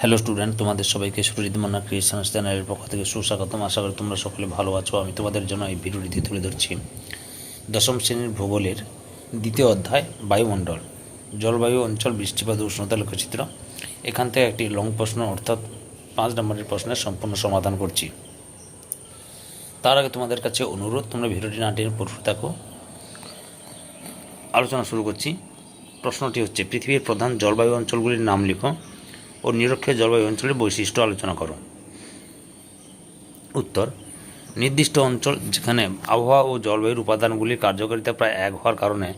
Hello student তোমাদের সবাইকে Surajit Manna creation চ্যানেলের পক্ষ থেকে সুস্বাগতম। আশা করি তোমরা সকলে ভালো আছো। আমি তোমাদের জন্য এই ভিডিওটিতে তুলে ধরছি দশম শ্রেণির ভূগোলের দ্বিতীয় অধ্যায়, বায়ুমণ্ডল, জলবায়ু অঞ্চল বৃষ্টিপাত উষ্ণতা লক্ষ্যচিত্র। এখান থেকে একটি লং প্রশ্ন, অর্থাৎ পাঁচ নম্বরের প্রশ্নের সম্পূর্ণ সমাধান করছি। তার আগে তোমাদের কাছে অনুরোধ, তোমরা ভিডিওটি না টেনে পড়তে থাকো আলোচনা শুরু করছি। প্রশ্নটি হচ্ছে, পৃথিবীর প্রধান জলবায়ু অঞ্চলগুলির নাম লিখো। ও নিরক্ষীয় জলবায়ু অঞ্চলের বৈশিষ্ট্য আলোচনা করো। উত্তর, নির্দিষ্ট অঞ্চল যেখানে আবহাওয়া ও জলবায়ুর উপাদানগুলির কার্যকারিতা প্রায় এক হওয়ার কারণে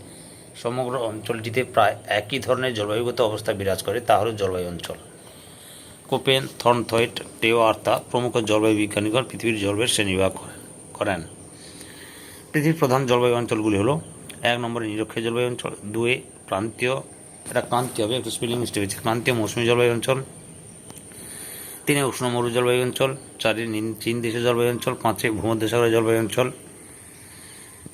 সমগ্র অঞ্চলটিতে প্রায় একই ধরনের জলবায়ুগত অবস্থা বিরাজ করে, তা হল জলবায়ু অঞ্চল। কোপেন, থর্নথয়েট, টেও আর্তা প্রমুখ জলবায়ু বিজ্ঞানীগণ পৃথিবীর জলবায়ুর শ্রেণীবিভাগ করে- করেন। পৃথিবীর প্রধান জলবায়ু অঞ্চলগুলি হলো এক নম্বরে নিরক্ষীয় জলবায়ু অঞ্চল দুয়ে প্রান্তীয় এটা ক্রান্তীয় হবে, একটু স্পেলিং মিস্টেক হয়েছে। ক্রান্তীয় মৌসুমী জলবায়ু অঞ্চল, তিনে উষ্ণ মরু জলবায়ু অঞ্চল, চারে চীন দেশের জলবায়ু অঞ্চল, পাঁচে ভূমধ্যসাগরের জলবায়ু অঞ্চল,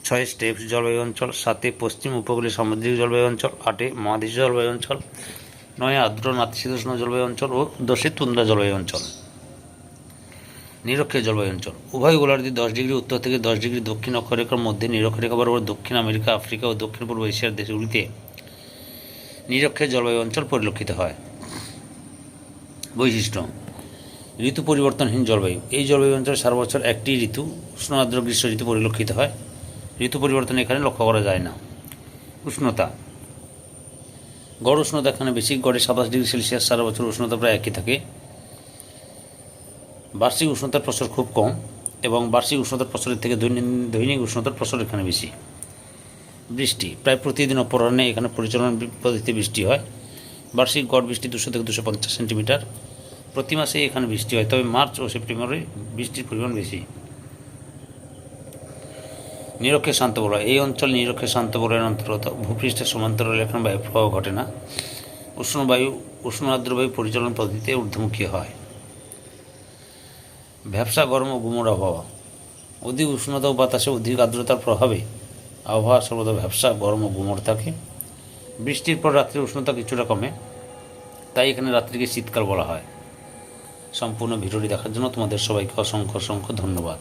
ছয় স্টেপস জলবায়ু অঞ্চল, সাতে পশ্চিম উপকূলীয় সামুদ্রিক জলবায়ু অঞ্চল, আটে মহাদেশীয় জলবায়ু অঞ্চল, নয় আর্দ্র নাতিশীতোষ্ণ জলবায়ু অঞ্চল ও দশে তুন্দ্রা জলবায়ু অঞ্চল। নিরক্ষীয় জলবায়ু অঞ্চল। উভয় গোলার্ধে দশ ডিগ্রি উত্তর থেকে দশ ডিগ্রি দক্ষিণ অক্ষরেখার মধ্যে নিরক্ষরেখা বরাবর দক্ষিণ আমেরিকা, আফ্রিকা ও দক্ষিণ পূর্ব এশিয়ার দেশগুলিতে নিরক্ষীয় জলবায়ু অঞ্চল পরিলক্ষিত হয়। বৈশিষ্ট্য, ঋতু পরিবর্তনহীন জলবায়ু। এই জলবায়ু অঞ্চলে সারা বছর একটি ঋতু উষ্ণ আর্দ্র গ্রীষ্ম ঋতু পরিলক্ষিত হয়। ঋতু পরিবর্তন এখানে লক্ষ্য করা যায় না। উষ্ণতা, গড় উষ্ণতা এখানে বেশি, গড়ে সাতাশ ডিগ্রি সেলসিয়াস, সারা বছর উষ্ণতা প্রায় একই থাকে। বার্ষিক উষ্ণতার প্রসর খুব কম এবং বার্ষিক উষ্ণতার প্রসরের থেকে দৈনিক দৈনিক উষ্ণতার প্রসর এখানে বেশি। বৃষ্টি। প্রায় প্রতিদিন অপরাহ্নে এখানে পরিচালনা পদ্ধতিতে বৃষ্টি হয়। বার্ষিক গড় বৃষ্টি দুশো থেকে দুশো পঞ্চাশ সেন্টিমিটার। প্রতি মাসে এখানে বৃষ্টি হয়, তবে মার্চ ও সেপ্টেম্বরে বৃষ্টির পরিমাণ বেশি। নিরক্ষের শান্ত বলয় এই অঞ্চল নিরক্ষের শান্ত বলয়ের অন্তর্গত। ভূপৃষ্ঠের সমান্তরাল এখানে বায়ু প্রবাহ ঘটে না। উষ্ণ বায়ু, উষ্ণ আর্দ্র বায়ু পরিচালন পদ্ধতিতে ঊর্ধ্বমুখী হয়। ব্যবসা গরম ও গুমোট আবহাওয়া। অধিক উষ্ণতা ও বাতাসে অধিক আর্দ্রতার প্রভাবে আবহাওয়া সর্বদা ব্যবসা গরম ও গুমর থাকে। বৃষ্টির পর রাত্রির উষ্ণতা কিছুটা কমে, তাই এখানে রাত্রিকে শীতকাল বলা হয়। সম্পূর্ণ ভিডিওটি দেখার জন্য তোমাদের সবাইকে অসংখ্য অসংখ্য ধন্যবাদ।